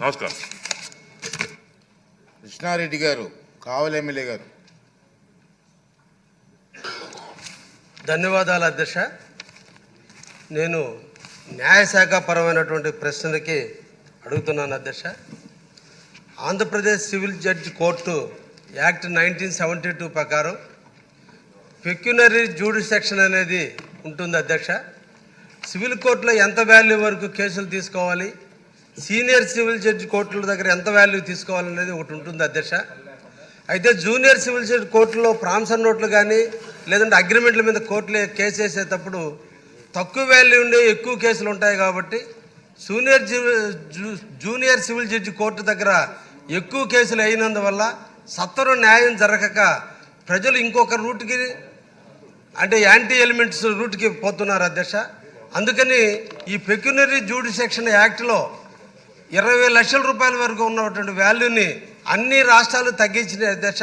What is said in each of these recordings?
నమస్కారం. కృష్ణారెడ్డి గారు కావలి ఎమ్మెల్యే గారు. ధన్యవాదాలు అధ్యక్ష. నేను న్యాయశాఖ పరమైనటువంటి ప్రశ్నలకి అడుగుతున్నాను అధ్యక్ష. Andhra Pradesh civil judge court act nineteen seventy two ప్రకారం పెక్యునరీ జ్యూడిసెక్షన్ అనేది ఉంటుంది అధ్యక్ష. సివిల్ కోర్టులో ఎంత వాల్యూ వరకు కేసులు తీసుకోవాలి? సీనియర్ సివిల్ జడ్జి కోర్టుల దగ్గర ఎంత వాల్యూ తీసుకోవాలనేది ఒకటి ఉంటుంది అధ్యక్ష. అయితే జూనియర్ సివిల్ జడ్జి కోర్టులో ప్రాంసర్ నోట్లు కానీ లేదంటే అగ్రిమెంట్ల మీద కోర్టులు కేసు వేసేటప్పుడు తక్కువ వాల్యూ ఉండే ఎక్కువ కేసులు ఉంటాయి కాబట్టి జూనియర్ జూ- జూనియర్ సివిల్ జడ్జి కోర్టు దగ్గర ఎక్కువ కేసులు అయినందువల్ల సత్వర న్యాయం జరగక ప్రజలు ఇంకొక రూట్కి అంటే యాంటీ ఎలిమెంట్స్ రూట్కి పోతున్నారు అధ్యక్ష. అందుకని ఈ పెక్యునరీ జ్యూడిసెక్షన్ యాక్ట్లో ఇరవై లక్షల రూపాయల వరకు ఉన్నటువంటి వాల్యూని అన్ని రాష్ట్రాలు తగ్గించిన దశ.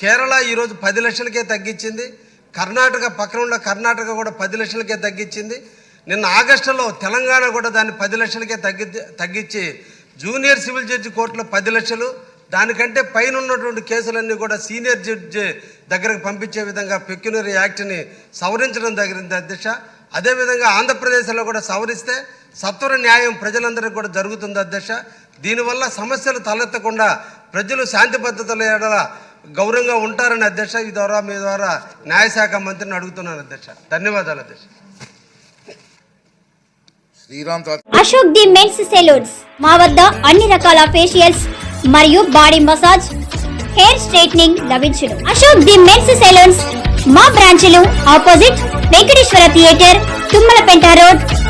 కేరళ ఈరోజు పది లక్షలకే తగ్గించింది. కర్ణాటక పక్కన ఉన్న కర్ణాటక కూడా పది లక్షలకే తగ్గించింది. నిన్న ఆగస్టులో తెలంగాణ కూడా దాన్ని పది లక్షలకే తగ్గి తగ్గించి జూనియర్ సివిల్ జడ్జి కోర్టులో పది లక్షలు. దానికంటే పైన ఉన్నటువంటి కేసులన్నీ కూడా సీనియర్ జడ్జి దగ్గరకు పంపించే విధంగా పెక్యునరీ యాక్ట్ని సవరించడం జరిగింది అధ్యక్ష అదేవిధంగా ఆంధ్రప్రదేశ్లో కూడా సవరిస్తే సత్వర న్యాయం ప్రజలందరికీ కూడా జరుగుతుంది అధ్యక్ష. దీనివల్ల సమస్యలు తలెత్తకుండా ప్రజలు శాంతి భద్రతల ఎడల గౌరవంగా ఉంటారని అధ్యక్ష ఈ ద్వారా మీ ద్వారా న్యాయశాఖ మంత్రిని అడుగుతున్నాను అధ్యక్ష. ధన్యవాదాలు అధ్యక్ష. Sriram Ashok the men's saloons మా వద్ద అన్ని రకాల ఫేషియల్స్ మరియు బాడీ మసాజ్ హెయిర్ స్ట్రైట్నింగ్ లభించును. అశోక్ ది మెన్స్ సెలూన్స్ మా బ్రాంచ్లు opposite Venkateswara theatre Tummalapenta